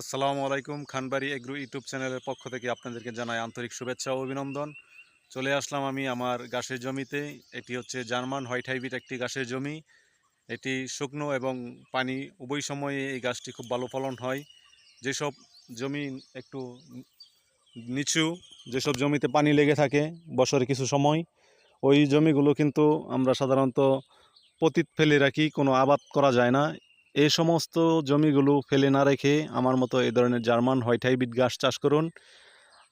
আসসালামু আলাইকুম, Khanbari agro YouTube চ্যানেলের পক্ষ থেকে আপনাদেরকে জানাই আন্তরিক শুভেচ্ছা ও অভিনন্দন। চলে আসলাম আমি আমার গাছের জমিতে। এটি হচ্ছে জার্মান হোয়াইট হাইব্রিড একটি গাছের জমি। এটি শুকনো এবং পানি উভয় সময়ে এই গাছটি খুব ভালো ফলন হয়। যেসব জমি একটু নিচু, যেসব জমিতে পানি লেগে থাকে বছরে কিছু সময়, ওই জমিগুলো কিন্তু আমরা সাধারণত পতিত ফেলে রাখি, কোনো আবাদ করা যায় না। এই সমস্ত জমিগুলো ফেলে না রেখে আমার মতো এই ধরনের জার্মান হোয়াইট হাইব্রিড গাছ চাষ করুন।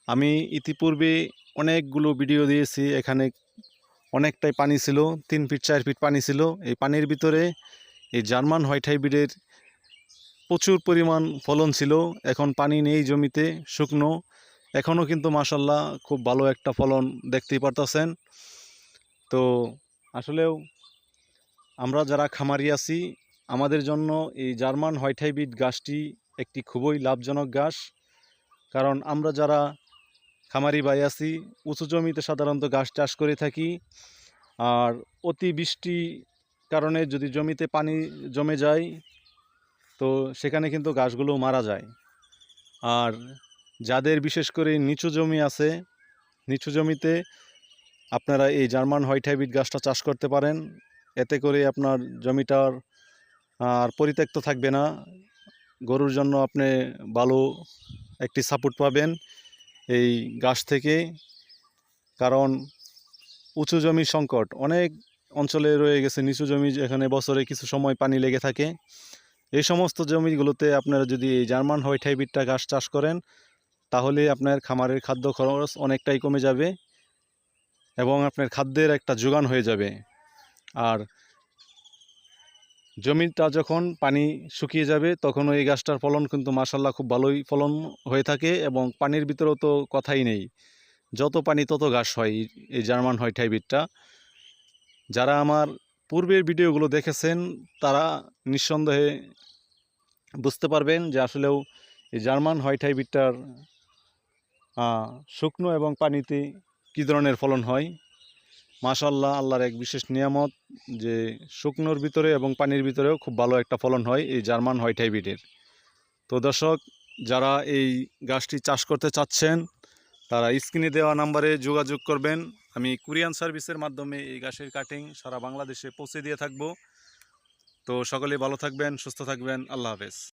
আমি ইতিপূর্বে অনেকগুলো ভিডিও দিয়েছি, এখানে অনেকটাই পানি ছিল, তিন ফিট, চার ফিট পানি ছিল। এই পানির ভিতরে এই জার্মান হোয়াইট হাইব্রিডের প্রচুর পরিমাণ ফলন ছিল। এখন পানি নেই জমিতে, শুকনো। এখনও কিন্তু মাসাল্লাহ খুব ভালো একটা ফলন দেখতেই পারতেছেন। তো আসলেও আমরা যারা খামারি আছি আমাদের জন্য এই জার্মান হোয়াইট হাইব্রিড গাছটি একটি খুবই লাভজনক গাছ। কারণ আমরা যারা খামারি বাই আছি, উঁচু জমিতে সাধারণত গাছ চাষ করে থাকি। আর অতি বৃষ্টি কারণে যদি জমিতে পানি জমে যায়, তো সেখানে কিন্তু গাছগুলো মারা যায়। আর যাদের বিশেষ করে নিচু জমি আছে, নিচু জমিতে আপনারা এই জার্মান হোয়াইট হাইব্রিড গাছটা চাষ করতে পারেন। এতে করে আপনার জমিটার আর পরিত্যক্ত থাকবে না। গরুর জন্য আপনি ভালো একটি সাপোর্ট পাবেন এই গাছ থেকে। কারণ উঁচু জমির সংকট, অনেক অঞ্চলে রয়ে গেছে নিচু জমি, যেখানে বছরে কিছু সময় পানি লেগে থাকে। এই সমস্ত জমিগুলোতে আপনারা যদি এই জার্মান হোয়াইট হাইব্রিডটা গাছ চাষ করেন, তাহলে আপনার খামারের খাদ্য খরচ অনেকটাই কমে যাবে এবং আপনার খাদ্যের একটা যোগান হয়ে যাবে। আর জমিটা যখন পানি শুকিয়ে যাবে, তখন ওই গাছটার ফলন কিন্তু মাসাল্লাহ খুব ভালোই ফলন হয়ে থাকে এবং পানির ভিতরেও তো কথাই নেই। যত পানি তত ঘাস হয়, এই- এই জার্মান হোয়াইট হাইব্রিডটা। যারা আমার পূর্বের ভিডিওগুলো দেখেছেন, তারা নিঃসন্দেহে বুঝতে পারবেন যে আসলেও এই জার্মান হোয়াইট হাইব্রিডটার শুকনো এবং পানিতে কী ধরনের ফলন হয়। মাশাল্লাহ আল্লাহর এক বিশেষ নিয়ামত। যে শুকনোর ভিতরে এবং পানির ভিতরেও খুব ভালো একটা ফলন হয়, এই জার্মান হোয়াইট হাইব্রিডের। তো দর্শক, যারা এই গাছটি চাষ করতে চাচ্ছেন, তারা স্ক্রিনে দেওয়া নাম্বারে যোগাযোগ করবেন। আমি কুরিয়ান সার্ভিসের মাধ্যমে এই গাছের কাটিং সারা বাংলাদেশে পৌঁছে দিয়ে থাকব। তো সকলে ভালো থাকবেন, সুস্থ থাকবেন। আল্লাহ হাফেজ।